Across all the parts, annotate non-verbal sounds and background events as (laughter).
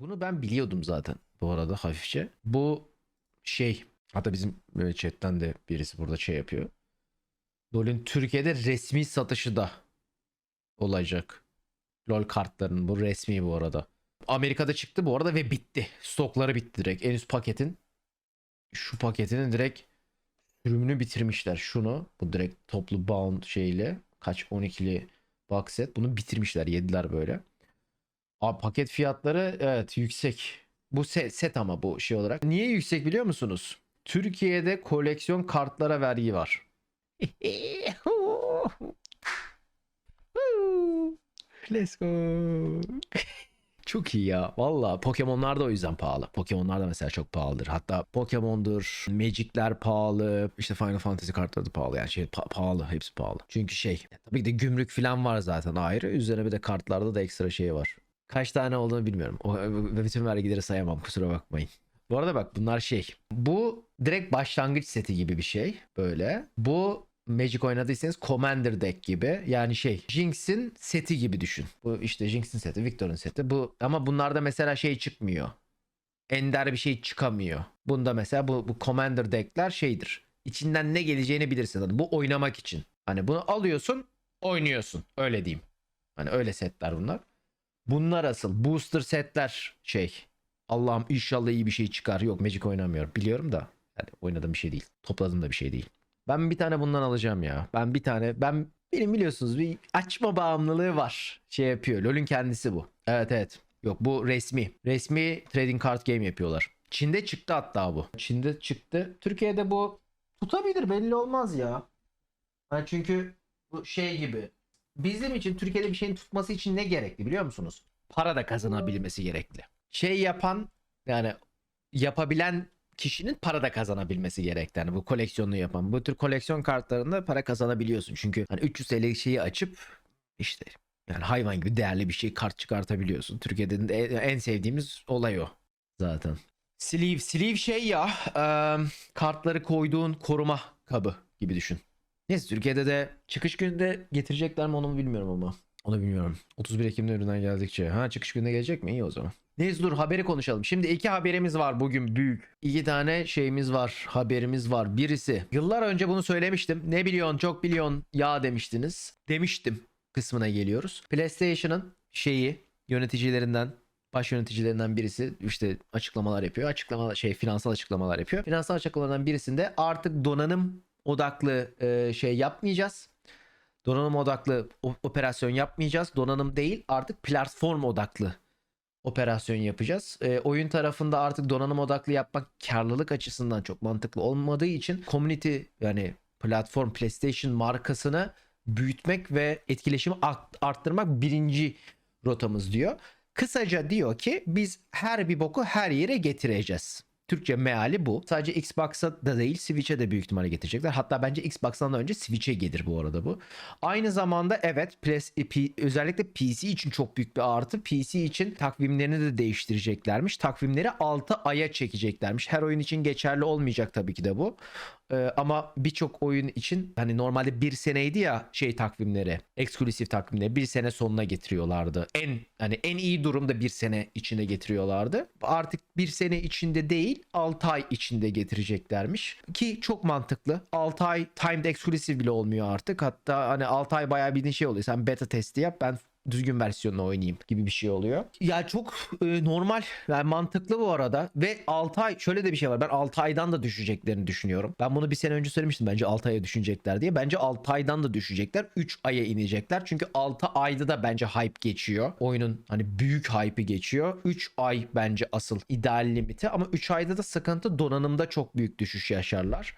Bunu ben biliyordum zaten bu arada hafifçe. Bu şey hatta bizim chatten de birisi burada şey yapıyor. LoL'ün Türkiye'de resmi satışı da olacak. LoL kartlarının bu resmi bu arada. Amerika'da çıktı bu arada ve bitti. Stokları bitti direkt. En üst paketin şu paketinin direkt sürümünü bitirmişler. Şunu bu direkt toplu bound şeyle kaç 12'li box set bunu bitirmişler yediler böyle. Abi paket fiyatları evet yüksek. Bu set, set ama bu şey olarak. Niye yüksek biliyor musunuz? Türkiye'de koleksiyon kartlara vergi var. (laughs) Let's go. Çok iyi ya. Valla Pokemon'lar da o yüzden pahalı. Pokemon'lar da mesela çok pahalıdır. Hatta Pokemon'dur, Magic'ler pahalı. işte Final Fantasy kartları da pahalı. Yani şey pa- pahalı. Hepsi pahalı. Çünkü şey tabii ki de gümrük falan var zaten ayrı. Üzerine bir de kartlarda da ekstra şey var. Kaç tane olduğunu bilmiyorum. O, bütün vergileri sayamam kusura bakmayın. Bu arada bak bunlar şey. Bu direkt başlangıç seti gibi bir şey. Böyle. Bu Magic oynadıysanız Commander deck gibi. Yani şey Jinx'in seti gibi düşün. Bu işte Jinx'in seti, Victor'un seti. Bu ama bunlarda mesela şey çıkmıyor. Ender bir şey çıkamıyor. Bunda mesela bu, bu Commander deckler şeydir. İçinden ne geleceğini bilirsin. Bu oynamak için. Hani bunu alıyorsun, oynuyorsun. Öyle diyeyim. Hani öyle setler bunlar. Bunlar asıl booster setler şey. Allah'ım inşallah iyi bir şey çıkar. Yok Magic oynamıyorum. Biliyorum da. Yani oynadığım bir şey değil. Topladığım da bir şey değil. Ben bir tane bundan alacağım ya. Ben bir tane ben benim biliyorsunuz bir açma bağımlılığı var. Şey yapıyor. LoL'ün kendisi bu. Evet evet. Yok bu resmi. Resmi trading card game yapıyorlar. Çin'de çıktı hatta bu. Çin'de çıktı. Türkiye'de bu tutabilir belli olmaz ya. Yani çünkü bu şey gibi. Bizim için Türkiye'de bir şeyin tutması için ne gerekli biliyor musunuz? Para da kazanabilmesi gerekli. Şey yapan yani yapabilen kişinin para da kazanabilmesi gerekli. Yani bu koleksiyonu yapan. Bu tür koleksiyon kartlarında para kazanabiliyorsun. Çünkü hani 300 TL şeyi açıp işte yani hayvan gibi değerli bir şey kart çıkartabiliyorsun. Türkiye'de de en sevdiğimiz olay o zaten. Sleeve. Sleeve şey ya eee, kartları koyduğun koruma kabı gibi düşün. Neyse Türkiye'de de çıkış gününde getirecekler mi onu bilmiyorum ama. Onu bilmiyorum. 31 Ekim'de üründen geldikçe. Ha çıkış gününe gelecek mi? İyi o zaman. Neyse dur haberi konuşalım. Şimdi iki haberimiz var bugün büyük. İki tane şeyimiz var. Haberimiz var. Birisi. Yıllar önce bunu söylemiştim. Ne biliyorsun çok biliyorsun ya demiştiniz. Demiştim kısmına geliyoruz. PlayStation'ın şeyi yöneticilerinden baş yöneticilerinden birisi işte açıklamalar yapıyor. Açıklamalar şey finansal açıklamalar yapıyor. Finansal açıklamalardan birisinde artık donanım odaklı e, şey yapmayacağız. Donanım odaklı operasyon yapmayacağız. Donanım değil artık platform odaklı operasyon yapacağız. E, oyun tarafında artık donanım odaklı yapmak karlılık açısından çok mantıklı olmadığı için community yani platform PlayStation markasını büyütmek ve etkileşimi art- arttırmak birinci rotamız diyor. Kısaca diyor ki biz her bir boku her yere getireceğiz. Türkçe meali bu. Sadece Xbox'a da değil Switch'e de büyük ihtimalle getirecekler. Hatta bence Xbox'tan da önce Switch'e gelir bu arada bu. Aynı zamanda evet pres, P- özellikle PC için çok büyük bir artı. PC için takvimlerini de değiştireceklermiş. Takvimleri 6 aya çekeceklermiş. Her oyun için geçerli olmayacak tabii ki de bu. Ee, ama birçok oyun için hani normalde bir seneydi ya şey takvimleri, eksklusif takvimleri bir sene sonuna getiriyorlardı. En hani en iyi durumda bir sene içinde getiriyorlardı. Artık bir sene içinde değil 6 ay içinde getireceklermiş. Ki çok mantıklı. 6 ay timed exclusive bile olmuyor artık. Hatta hani 6 ay bayağı bildiğin şey oluyor. Sen beta testi yap ben düzgün versiyonunu oynayayım gibi bir şey oluyor. Ya çok e, normal yani mantıklı bu arada ve 6 ay şöyle de bir şey var. Ben 6 aydan da düşeceklerini düşünüyorum. Ben bunu bir sene önce söylemiştim bence 6 aya düşecekler diye. Bence 6 aydan da düşecekler. 3 aya inecekler. Çünkü 6 ayda da bence hype geçiyor. Oyunun hani büyük hype'ı geçiyor. 3 ay bence asıl ideal limiti ama 3 ayda da sıkıntı donanımda çok büyük düşüş yaşarlar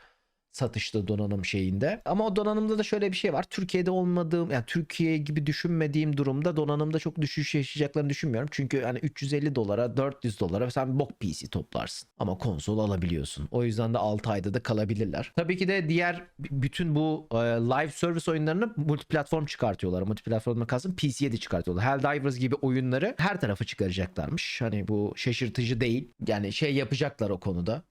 satışta donanım şeyinde. Ama o donanımda da şöyle bir şey var. Türkiye'de olmadığım yani Türkiye gibi düşünmediğim durumda donanımda çok düşüş yaşayacaklarını düşünmüyorum. Çünkü hani 350 dolara 400 dolara sen bok PC toplarsın. Ama konsol alabiliyorsun. O yüzden de 6 ayda da kalabilirler. Tabii ki de diğer bütün bu e, live service oyunlarını multiplatform çıkartıyorlar. Multiplatformda kalsın PC'ye de çıkartıyorlar. Helldivers gibi oyunları her tarafa çıkaracaklarmış. Hani bu şaşırtıcı değil. Yani şey yapacaklar o konuda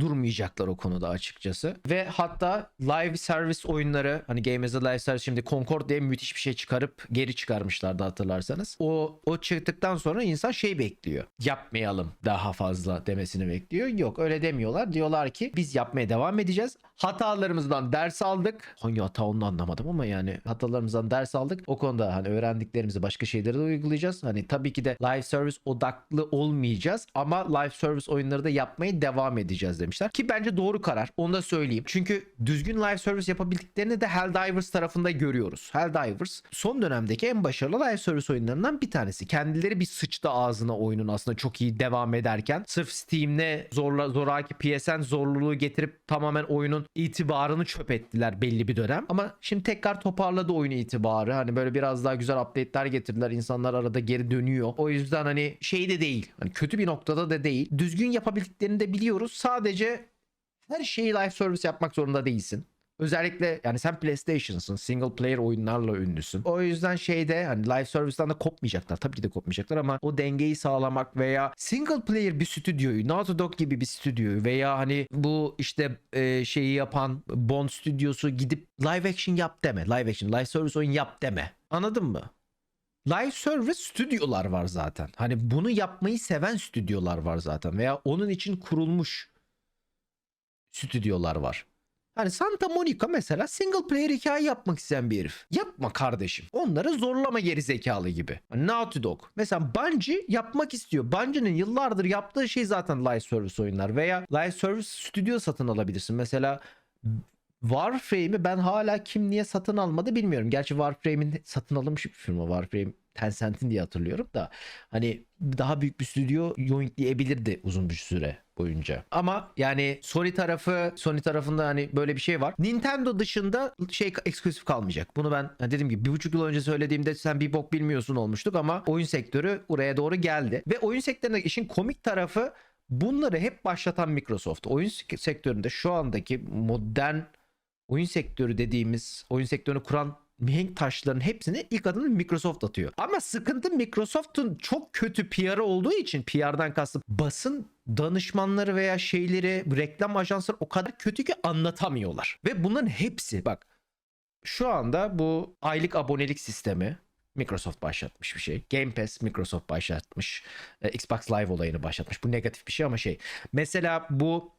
durmayacaklar o konuda açıkçası. Ve hatta live service oyunları hani Game as a Live Service şimdi Concord diye müthiş bir şey çıkarıp geri çıkarmışlardı hatırlarsanız. O o çıktıktan sonra insan şey bekliyor. Yapmayalım daha fazla demesini bekliyor. Yok öyle demiyorlar. Diyorlar ki biz yapmaya devam edeceğiz. Hatalarımızdan ders aldık. Hangi hata onu anlamadım ama yani hatalarımızdan ders aldık. O konuda hani öğrendiklerimizi başka şeylere de uygulayacağız. Hani tabii ki de live service odaklı olmayacağız ama live service oyunları da yapmaya devam edeceğiz demişler. Ki bence doğru karar. Onu da söyleyeyim. Çünkü düzgün live service yapabildiklerini de Helldivers tarafında görüyoruz. Helldivers son dönemdeki en başarılı live service oyunlarından bir tanesi. Kendileri bir sıçtı ağzına oyunun aslında çok iyi devam ederken. Sırf Steam'le zorla, zoraki PSN zorluluğu getirip tamamen oyunun itibarını çöp ettiler belli bir dönem. Ama şimdi tekrar toparladı oyun itibarı. Hani böyle biraz daha güzel update'ler getirdiler. İnsanlar arada geri dönüyor. O yüzden hani şey de değil. Hani kötü bir noktada da değil. Düzgün yapabildiklerini de biliyoruz. Sadece her şeyi live service yapmak zorunda değilsin. Özellikle yani sen PlayStation'sın. Single player oyunlarla ünlüsün. O yüzden şeyde hani live service'dan da kopmayacaklar. Tabii ki de kopmayacaklar ama o dengeyi sağlamak veya single player bir stüdyoyu, Naughty Dog gibi bir stüdyoyu veya hani bu işte e, şeyi yapan Bond stüdyosu gidip live action yap deme. Live action, live service oyun yap deme. Anladın mı? Live service stüdyolar var zaten. Hani bunu yapmayı seven stüdyolar var zaten veya onun için kurulmuş stüdyolar var. Hani Santa Monica mesela single player hikaye yapmak isteyen bir herif. Yapma kardeşim. Onları zorlama geri zekalı gibi. Naughty Dog. Mesela Bungie yapmak istiyor. Bungie'nin yıllardır yaptığı şey zaten live service oyunlar veya live service stüdyo satın alabilirsin. Mesela Warframe'i ben hala kim niye satın almadı bilmiyorum. Gerçi Warframe'in satın alınmış bir firma. Warframe Tencent'in diye hatırlıyorum da hani daha büyük bir stüdyo yoinkleyebilirdi uzun bir süre boyunca. Ama yani Sony tarafı Sony tarafında hani böyle bir şey var. Nintendo dışında şey eksklusif kalmayacak. Bunu ben dediğim gibi bir buçuk yıl önce söylediğimde sen bir bok bilmiyorsun olmuştuk ama oyun sektörü buraya doğru geldi. Ve oyun sektöründe işin komik tarafı bunları hep başlatan Microsoft. Oyun sektöründe şu andaki modern oyun sektörü dediğimiz oyun sektörünü kuran mihenk taşların hepsini ilk adını Microsoft atıyor. Ama sıkıntı Microsoft'un çok kötü PR'ı olduğu için PR'dan kastım basın danışmanları veya şeyleri reklam ajansları o kadar kötü ki anlatamıyorlar. Ve bunların hepsi bak şu anda bu aylık abonelik sistemi Microsoft başlatmış bir şey. Game Pass Microsoft başlatmış. Ee, Xbox Live olayını başlatmış. Bu negatif bir şey ama şey. Mesela bu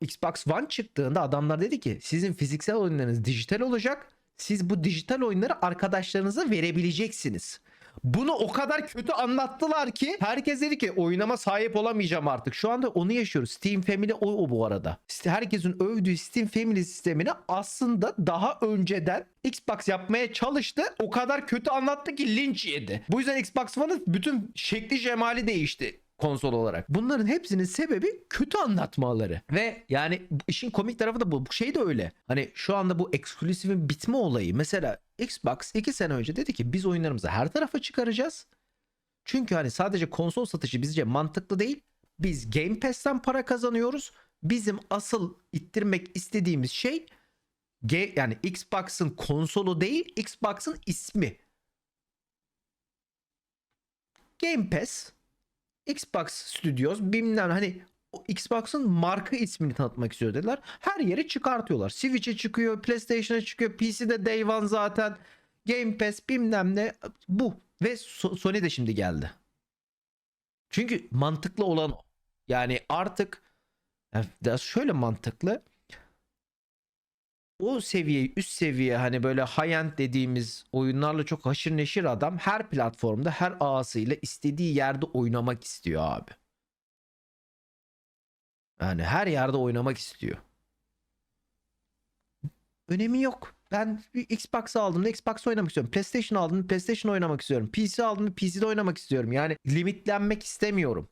Xbox One çıktığında adamlar dedi ki sizin fiziksel oyunlarınız dijital olacak. Siz bu dijital oyunları arkadaşlarınıza verebileceksiniz. Bunu o kadar kötü anlattılar ki herkes dedi ki oyunama sahip olamayacağım artık. Şu anda onu yaşıyoruz. Steam Family o, o bu arada. Herkesin övdüğü Steam Family sistemini aslında daha önceden Xbox yapmaya çalıştı. O kadar kötü anlattı ki linç yedi. Bu yüzden Xbox One'ın bütün şekli şemali değişti konsol olarak. Bunların hepsinin sebebi kötü anlatmaları. Ve yani işin komik tarafı da bu. Bu şey de öyle. Hani şu anda bu eksklusifin bitme olayı. Mesela Xbox 2 sene önce dedi ki biz oyunlarımızı her tarafa çıkaracağız. Çünkü hani sadece konsol satışı bizce mantıklı değil. Biz Game Pass'ten para kazanıyoruz. Bizim asıl ittirmek istediğimiz şey yani Xbox'ın konsolu değil, Xbox'ın ismi. Game Pass Xbox Studios bilmem hani Xbox'ın marka ismini tanıtmak istiyor dediler. Her yere çıkartıyorlar. Switch'e çıkıyor, PlayStation'a çıkıyor, PC'de Day One zaten. Game Pass bilmem ne bu. Ve Sony de şimdi geldi. Çünkü mantıklı olan o. Yani artık yani şöyle mantıklı o seviye üst seviye hani böyle high-end dediğimiz oyunlarla çok haşır neşir adam her platformda her ağasıyla istediği yerde oynamak istiyor abi. Yani her yerde oynamak istiyor. Önemi yok. Ben Xbox aldığımda Xbox oynamak istiyorum. PlayStation aldığımda PlayStation oynamak istiyorum. PC aldığımda PC'de oynamak istiyorum. Yani limitlenmek istemiyorum.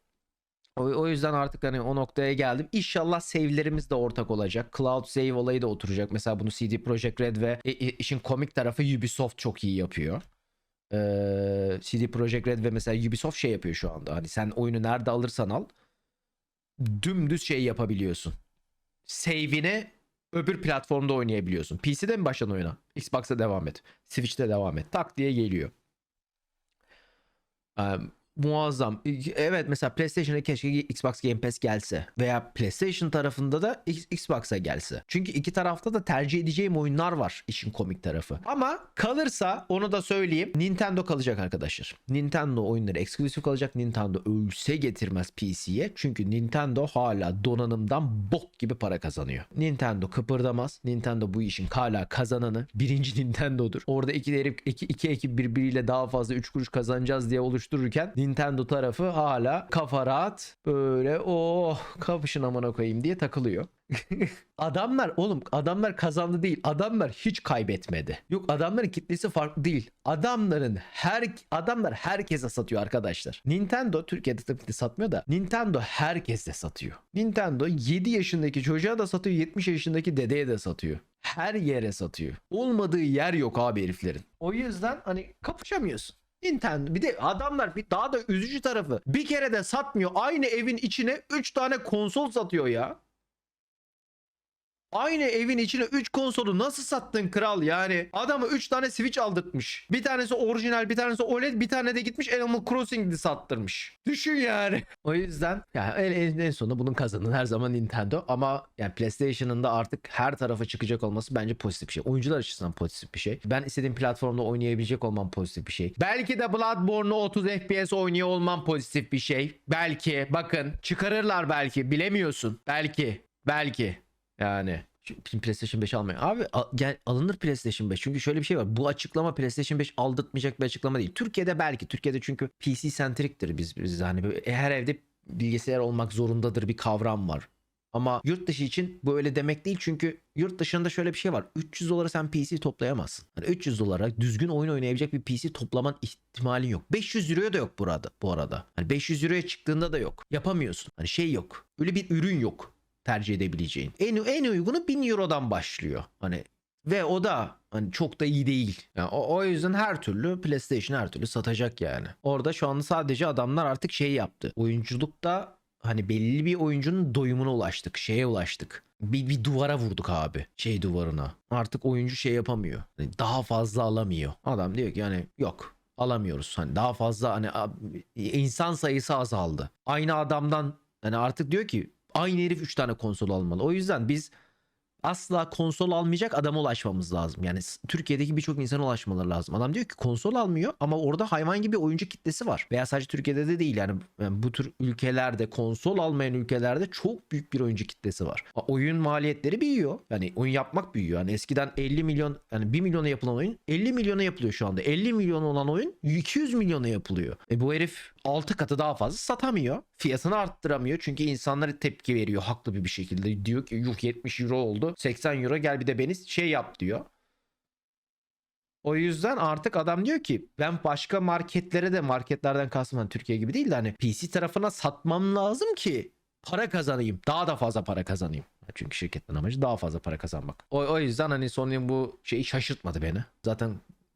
O, o yüzden artık hani o noktaya geldim. İnşallah save'lerimiz de ortak olacak. Cloud save olayı da oturacak. Mesela bunu CD Projekt Red ve e, e, işin komik tarafı Ubisoft çok iyi yapıyor. Ee, CD Projekt Red ve mesela Ubisoft şey yapıyor şu anda. Hani sen oyunu nerede alırsan al dümdüz şey yapabiliyorsun. Save'ini öbür platformda oynayabiliyorsun. PC'de mi başladın oyuna? Xbox'ta devam et. Switch'te devam et. Tak diye geliyor. Um, muazzam. Evet mesela PlayStation'a keşke Xbox Game Pass gelse veya PlayStation tarafında da Xbox'a gelse. Çünkü iki tarafta da tercih edeceğim oyunlar var işin komik tarafı. Ama kalırsa onu da söyleyeyim. Nintendo kalacak arkadaşlar. Nintendo oyunları eksklusif kalacak. Nintendo ölse getirmez PC'ye. Çünkü Nintendo hala donanımdan bok gibi para kazanıyor. Nintendo kıpırdamaz. Nintendo bu işin hala kazananı. Birinci Nintendo'dur. Orada iki, iki, iki ekip birbiriyle daha fazla 3 kuruş kazanacağız diye oluştururken Nintendo tarafı hala kafa rahat böyle oh kapışın amına koyayım diye takılıyor. (laughs) adamlar oğlum adamlar kazandı değil. Adamlar hiç kaybetmedi. Yok adamların kitlesi farklı değil. Adamların her adamlar herkese satıyor arkadaşlar. Nintendo Türkiye'de tabii ki satmıyor da Nintendo herkese satıyor. Nintendo 7 yaşındaki çocuğa da satıyor, 70 yaşındaki dedeye de satıyor. Her yere satıyor. Olmadığı yer yok abi heriflerin. O yüzden hani kapışamıyorsun. Nintendo bir de adamlar bir daha da üzücü tarafı bir kere de satmıyor. Aynı evin içine 3 tane konsol satıyor ya. Aynı evin içine 3 konsolu nasıl sattın kral yani? Adamı 3 tane Switch aldırtmış. Bir tanesi orijinal, bir tanesi OLED, bir tane de gitmiş Animal Crossing'di sattırmış. Düşün yani. (laughs) O yüzden yani en, en, en sonunda bunun kazanan her zaman Nintendo ama yani PlayStation'ın da artık her tarafa çıkacak olması bence pozitif bir şey. Oyuncular açısından pozitif bir şey. Ben istediğim platformda oynayabilecek olmam pozitif bir şey. Belki de Bloodborne'u 30 FPS oynuyor olmam pozitif bir şey. Belki bakın çıkarırlar belki bilemiyorsun. Belki belki yani PlayStation 5 almayın. Abi al- gel, alınır PlayStation 5. Çünkü şöyle bir şey var. Bu açıklama PlayStation 5 aldırtmayacak bir açıklama değil. Türkiye'de belki. Türkiye'de çünkü PC sentriktir biz. biz hani böyle her evde bilgisayar olmak zorundadır bir kavram var. Ama yurt dışı için böyle demek değil çünkü yurt dışında şöyle bir şey var. 300 dolara sen PC toplayamazsın. Hani 300 dolara düzgün oyun oynayabilecek bir PC toplaman ihtimalin yok. 500 euroya da yok burada bu arada. Hani 500 euroya çıktığında da yok. Yapamıyorsun. Hani şey yok. Öyle bir ürün yok tercih edebileceğin. En en uygunu 1000 Euro'dan başlıyor. Hani ve o da hani çok da iyi değil. Yani o, o yüzden her türlü PlayStation her türlü satacak yani. Orada şu anda sadece adamlar artık şey yaptı. Oyunculukta hani belli bir oyuncunun doyumuna ulaştık. Şeye ulaştık. Bir, bir duvara vurduk abi. Şey duvarına. Artık oyuncu şey yapamıyor. Hani daha fazla alamıyor. Adam diyor ki yani yok alamıyoruz. Hani daha fazla hani insan sayısı azaldı. Aynı adamdan hani artık diyor ki aynı herif 3 tane konsol almalı. O yüzden biz asla konsol almayacak adama ulaşmamız lazım. Yani Türkiye'deki birçok insana ulaşmaları lazım. Adam diyor ki konsol almıyor ama orada hayvan gibi oyuncu kitlesi var. Veya sadece Türkiye'de de değil yani, yani bu tür ülkelerde konsol almayan ülkelerde çok büyük bir oyuncu kitlesi var. Oyun maliyetleri büyüyor. Yani oyun yapmak büyüyor. Yani eskiden 50 milyon yani 1 milyona yapılan oyun 50 milyona yapılıyor şu anda. 50 milyon olan oyun 200 milyona yapılıyor. E bu herif 6 katı daha fazla satamıyor. Fiyatını arttıramıyor. Çünkü insanlara tepki veriyor haklı bir şekilde. Diyor ki yuh 70 euro oldu. 80 euro gel bir de beni şey yap diyor. O yüzden artık adam diyor ki ben başka marketlere de marketlerden kastım hani Türkiye gibi değil de hani PC tarafına satmam lazım ki para kazanayım. Daha da fazla para kazanayım. Çünkü şirketin amacı daha fazla para kazanmak. O, o yüzden hani Sony'nin bu şeyi şaşırtmadı beni. Zaten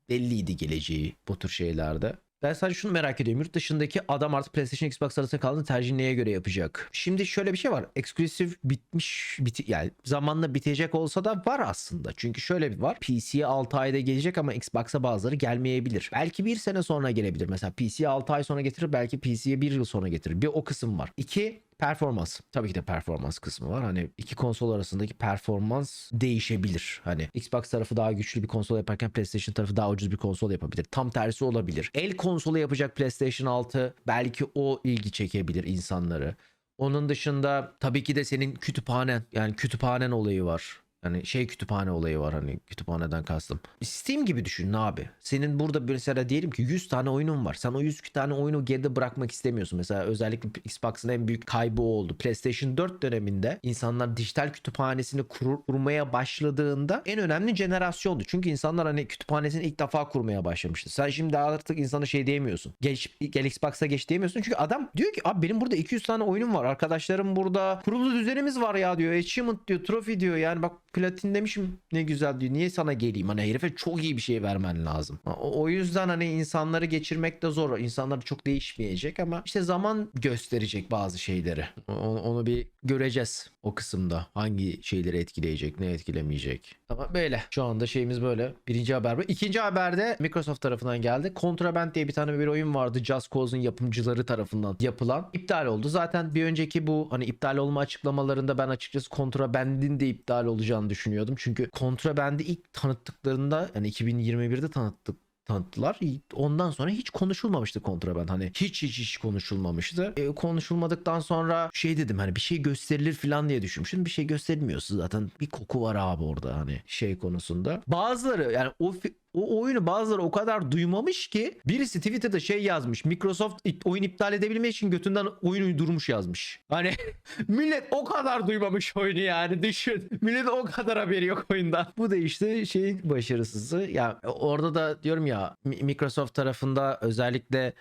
belliydi geleceği bu tür şeylerde. Ben sadece şunu merak ediyorum. Yurt dışındaki adam artık PlayStation Xbox arasında kaldığında tercih neye göre yapacak? Şimdi şöyle bir şey var. Eksklusif bitmiş biti yani zamanla bitecek olsa da var aslında. Çünkü şöyle bir var. PC'ye 6 ayda gelecek ama Xbox'a bazıları gelmeyebilir. Belki bir sene sonra gelebilir. Mesela PC'ye 6 ay sonra getirir. Belki PC'ye 1 yıl sonra getirir. Bir o kısım var. İki performans. Tabii ki de performans kısmı var. Hani iki konsol arasındaki performans değişebilir. Hani Xbox tarafı daha güçlü bir konsol yaparken PlayStation tarafı daha ucuz bir konsol yapabilir. Tam tersi olabilir. El konsolu yapacak PlayStation 6 belki o ilgi çekebilir insanları. Onun dışında tabii ki de senin kütüphanen yani kütüphanen olayı var. Yani şey kütüphane olayı var hani kütüphaneden kastım. Steam gibi düşünün abi. Senin burada mesela diyelim ki 100 tane oyunun var. Sen o 100 tane oyunu geride bırakmak istemiyorsun. Mesela özellikle Xbox'ın en büyük kaybı oldu. PlayStation 4 döneminde insanlar dijital kütüphanesini kur- kurmaya başladığında en önemli jenerasyondu. Çünkü insanlar hani kütüphanesini ilk defa kurmaya başlamıştı. Sen şimdi artık insana şey diyemiyorsun. Geç, gel Xbox'a geç diyemiyorsun. Çünkü adam diyor ki abi benim burada 200 tane oyunum var. Arkadaşlarım burada kurulu düzenimiz var ya diyor. Achievement diyor. Trophy diyor. Yani bak platin demişim ne güzel diyor. Niye sana geleyim? Hani herife çok iyi bir şey vermen lazım. O, o yüzden hani insanları geçirmek de zor. İnsanlar çok değişmeyecek ama işte zaman gösterecek bazı şeyleri. Onu, onu bir göreceğiz o kısımda. Hangi şeyleri etkileyecek, ne etkilemeyecek. Ama böyle. Şu anda şeyimiz böyle. Birinci haber bu. İkinci haberde Microsoft tarafından geldi. Contraband diye bir tane bir oyun vardı. Just Cause'un yapımcıları tarafından yapılan. iptal oldu. Zaten bir önceki bu hani iptal olma açıklamalarında ben açıkçası Contraband'in de iptal olacağını düşünüyordum. Çünkü Contraband'i ilk tanıttıklarında yani 2021'de tanıttık tanıttılar. Ondan sonra hiç konuşulmamıştı kontraband. Hani hiç hiç hiç konuşulmamıştı. E, konuşulmadıktan sonra şey dedim hani bir şey gösterilir falan diye düşünmüştüm. Bir şey gösterilmiyorsa zaten bir koku var abi orada hani şey konusunda. Bazıları yani o o oyunu bazıları o kadar duymamış ki birisi Twitter'da şey yazmış. Microsoft oyun iptal edebilmek için götünden oyun uydurmuş yazmış. Hani (laughs) millet o kadar duymamış oyunu yani düşün. Millet o kadar haberi yok oyundan. Bu da işte şeyin başarısızı. Ya orada da diyorum ya Mi- Microsoft tarafında özellikle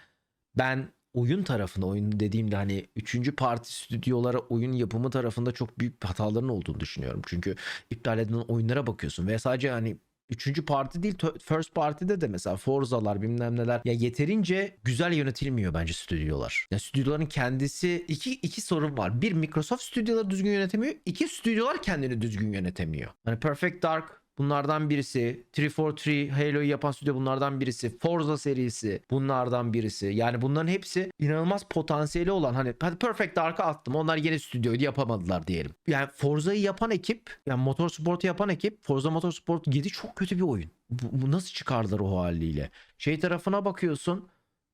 ben oyun tarafında oyun dediğimde hani üçüncü parti stüdyolara oyun yapımı tarafında çok büyük hataların olduğunu düşünüyorum. Çünkü iptal edilen oyunlara bakıyorsun ve sadece hani Üçüncü parti değil first party'de de mesela Forza'lar bilmem neler ya yeterince güzel yönetilmiyor bence stüdyolar. Ya stüdyoların kendisi iki, iki sorun var. Bir Microsoft stüdyoları düzgün yönetemiyor. İki stüdyolar kendini düzgün yönetemiyor. Hani Perfect Dark Bunlardan birisi 343 Halo'yu yapan stüdyo bunlardan birisi. Forza serisi bunlardan birisi. Yani bunların hepsi inanılmaz potansiyeli olan hani hadi Perfect Dark'a attım. Onlar yeni stüdyoydu yapamadılar diyelim. Yani Forza'yı yapan ekip yani Motorsport'u yapan ekip Forza Motorsport 7 çok kötü bir oyun. Bu, bu nasıl çıkardılar o haliyle? Şey tarafına bakıyorsun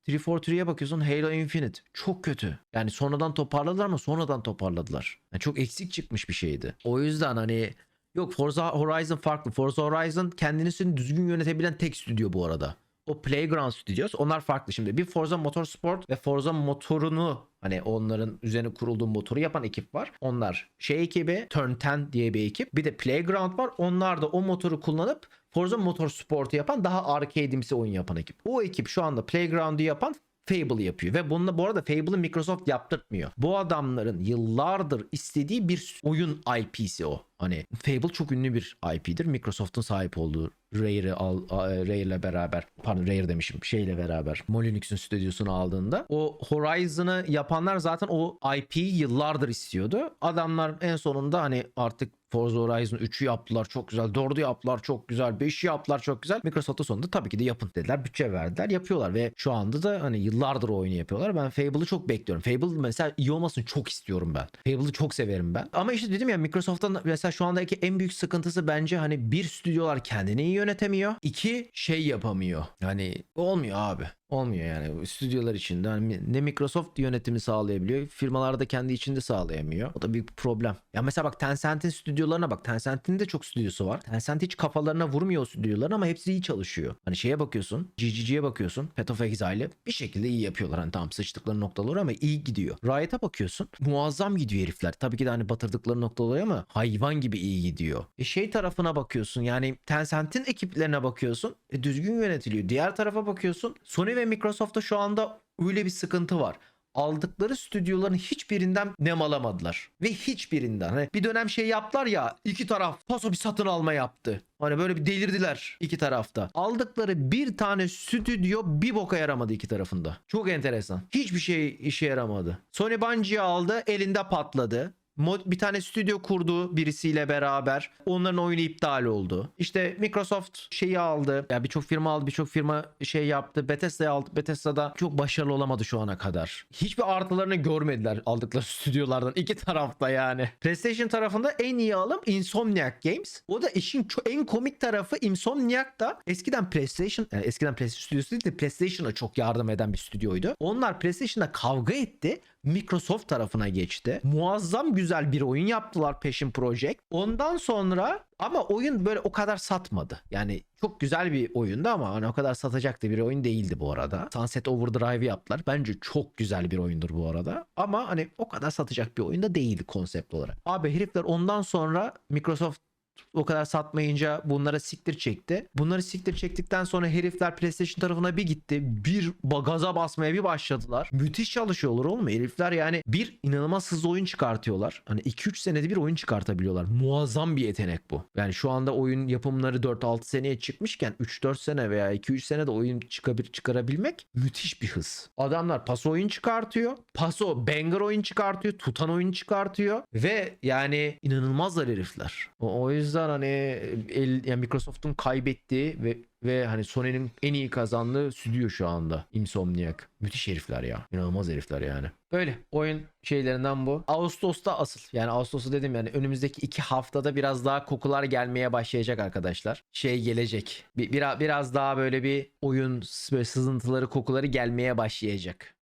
343'ye bakıyorsun Halo Infinite çok kötü. Yani sonradan toparladılar ama sonradan toparladılar. Yani çok eksik çıkmış bir şeydi. O yüzden hani Yok Forza Horizon farklı. Forza Horizon kendisini düzgün yönetebilen tek stüdyo bu arada. O Playground Studios onlar farklı şimdi. Bir Forza Motorsport ve Forza motorunu hani onların üzerine kurulduğu motoru yapan ekip var. Onlar şey ekibi Turn 10 diye bir ekip. Bir de Playground var. Onlar da o motoru kullanıp Forza Motorsport'u yapan daha arcade'imsi oyun yapan ekip. O ekip şu anda Playground'u yapan Fable yapıyor ve bununla bu arada Fable'ı Microsoft yaptırtmıyor. Bu adamların yıllardır istediği bir oyun IP'si o. Hani Fable çok ünlü bir IP'dir. Microsoft'un sahip olduğu Rare'ı al Rare'le beraber pardon Rare demişim şeyle beraber Molinux'un stüdyosunu aldığında o Horizon'ı yapanlar zaten o IP'yi yıllardır istiyordu. Adamlar en sonunda hani artık Forza Horizon 3'ü yaptılar çok güzel. 4'ü yaptılar çok güzel. 5'i yaptılar çok güzel. Microsoft'ta sonunda tabii ki de yapın dediler. Bütçe verdiler. Yapıyorlar ve şu anda da hani yıllardır o oyunu yapıyorlar. Ben Fable'ı çok bekliyorum. Fable mesela iyi olmasını çok istiyorum ben. Fable'ı çok severim ben. Ama işte dedim ya Microsoft'tan mesela şu andaki en büyük sıkıntısı bence hani bir stüdyolar kendini yönetemiyor. İki şey yapamıyor. Yani olmuyor abi. Olmuyor yani stüdyolar içinde hani ne Microsoft yönetimi sağlayabiliyor firmalar da kendi içinde sağlayamıyor. O da bir problem. Ya mesela bak Tencent'in stüdyolarına bak Tencent'in de çok stüdyosu var. Tencent hiç kafalarına vurmuyor o ama hepsi iyi çalışıyor. Hani şeye bakıyorsun GGG'ye bakıyorsun Path of Exile'ı bir şekilde iyi yapıyorlar. Hani tamam sıçtıkları noktalar ama iyi gidiyor. Riot'a bakıyorsun muazzam gidiyor herifler. Tabii ki de hani batırdıkları noktalar ama hayvan gibi iyi gidiyor. E şey tarafına bakıyorsun yani Tencent'in ekiplerine bakıyorsun e düzgün yönetiliyor. Diğer tarafa bakıyorsun Sony ve Microsoft'ta şu anda öyle bir sıkıntı var aldıkları stüdyoların hiçbirinden nem alamadılar. Ve hiçbirinden. Hani bir dönem şey yaptılar ya iki taraf paso bir satın alma yaptı. Hani böyle bir delirdiler iki tarafta. Aldıkları bir tane stüdyo bir boka yaramadı iki tarafında. Çok enteresan. Hiçbir şey işe yaramadı. Sony Bungie'yi aldı elinde patladı. Bir tane stüdyo kurdu birisiyle beraber. Onların oyunu iptal oldu. İşte Microsoft şeyi aldı. Ya birçok firma aldı, birçok firma şey yaptı. Bethesda'yı aldı. Bethesda'da çok başarılı olamadı şu ana kadar. Hiçbir artılarını görmediler aldıkları (laughs) stüdyolardan. iki tarafta yani. PlayStation tarafında en iyi alım Insomniac Games. O da işin en komik tarafı Insomniac da eskiden PlayStation, yani eskiden PlayStation stüdyosu değil de PlayStation'a çok yardım eden bir stüdyoydu. Onlar PlayStation'da kavga etti. Microsoft tarafına geçti. Muazzam güzel bir oyun yaptılar Passion Project. Ondan sonra ama oyun böyle o kadar satmadı. Yani çok güzel bir oyundu ama hani o kadar satacak da bir oyun değildi bu arada. Sunset Overdrive'ı yaptılar. Bence çok güzel bir oyundur bu arada. Ama hani o kadar satacak bir oyun da değildi konsept olarak. Abi herifler ondan sonra Microsoft o kadar satmayınca bunlara siktir çekti. Bunları siktir çektikten sonra herifler PlayStation tarafına bir gitti. Bir bagaza basmaya bir başladılar. Müthiş çalışıyorlar oğlum. Herifler yani bir inanılmaz hızlı oyun çıkartıyorlar. Hani 2-3 senede bir oyun çıkartabiliyorlar. Muazzam bir yetenek bu. Yani şu anda oyun yapımları 4-6 seneye çıkmışken 3-4 sene veya 2-3 senede oyun çıkabil çıkarabilmek müthiş bir hız. Adamlar paso oyun çıkartıyor. Paso banger oyun çıkartıyor. Tutan oyun çıkartıyor. Ve yani inanılmazlar herifler. O, o yüzden hani el, yani Microsoft'un kaybettiği ve ve hani Sony'nin en iyi kazandığı stüdyo şu anda. Insomniac. Müthiş herifler ya. İnanılmaz herifler yani. Böyle oyun şeylerinden bu. Ağustos'ta asıl. Yani Ağustos'u dedim yani önümüzdeki iki haftada biraz daha kokular gelmeye başlayacak arkadaşlar. Şey gelecek. Bir, biraz, biraz daha böyle bir oyun böyle sızıntıları kokuları gelmeye başlayacak.